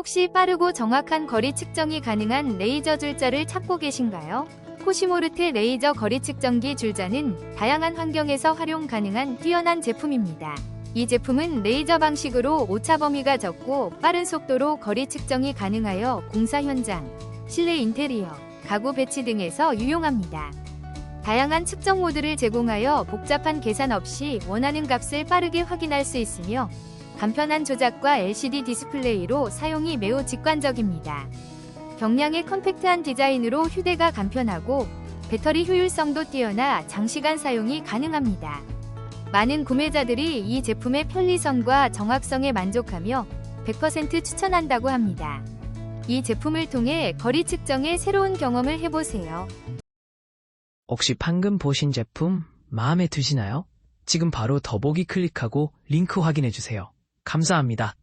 혹시 빠르고 정확한 거리 측정이 가능한 레이저 줄자를 찾고 계신가요? 코시모르트 레이저 거리 측정기 줄자는 다양한 환경에서 활용 가능한 뛰어난 제품입니다. 이 제품은 레이저 방식으로 오차 범위가 적고 빠른 속도로 거리 측정이 가능하여 공사 현장, 실내 인테리어, 가구 배치 등에서 유용합니다. 다양한 측정 모드를 제공하여 복잡한 계산 없이 원하는 값을 빠르게 확인할 수 있으며 간편한 조작과 LCD 디스플레이로 사용이 매우 직관적입니다. 경량의 컴팩트한 디자인으로 휴대가 간편하고 배터리 효율성도 뛰어나 장시간 사용이 가능합니다. 많은 구매자들이 이 제품의 편리성과 정확성에 만족하며 100% 추천한다고 합니다. 이 제품을 통해 거리 측정의 새로운 경험을 해보세요. 혹시 방금 보신 제품 마음에 드시나요? 지금 바로 더보기 클릭하고 링크 확인해 주세요. 감사합니다.